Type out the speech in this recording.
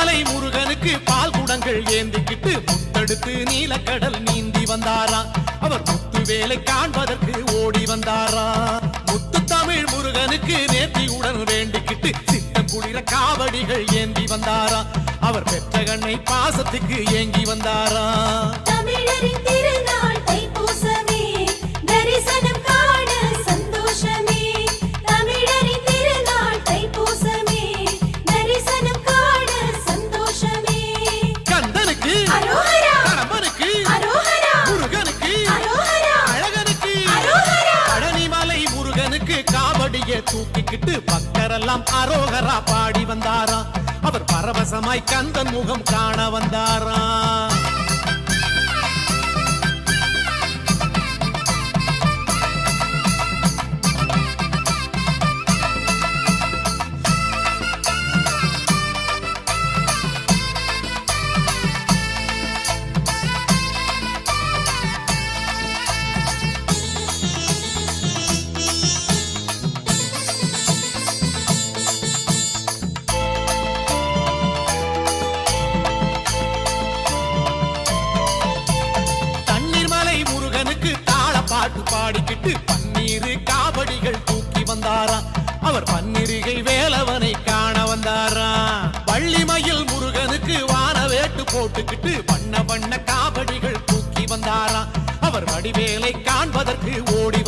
காலை முருகனுக்கு பால் குடங்கள் ஏந்திக்கிட்டு முத்தெடுத்து நீலக்கடல் நீந்தி வந்தாரா அவர் முத்து வேலை காண்பதற்கு ஓடி வந்தாரா? முத்து தமிழ் முருகனுக்கு நேர்த்தியுடன் வேண்டிக்கிட்டு சித்தம் குளிர காவடிகள் ஏந்தி வந்தாரா? அவர் பெற்ற கண்ணை பாசத்துக்கு ஏங்கி வந்தாரா? காவடிய தூக்கிக்கிட்டு பக்தரெல்லாம் அரோகரா பாடி வந்தாரா அவர் பரவசமாய் கந்தன் முகம் காண வந்தாரா பாட்டு பாடிக்கிட்டு பன்னீரு காவடிகள் தூக்கி வந்தாராம். அவர் பன்னிருகை வேலவனை காண வந்தாராம். பள்ளிமயில் முருகனுக்கு வான வேட்டு போட்டுக்கிட்டு வண்ண வண்ண காவடிகள் தூக்கி வந்தாராம். அவர் வடிவேலை காண்பதற்கு ஓடி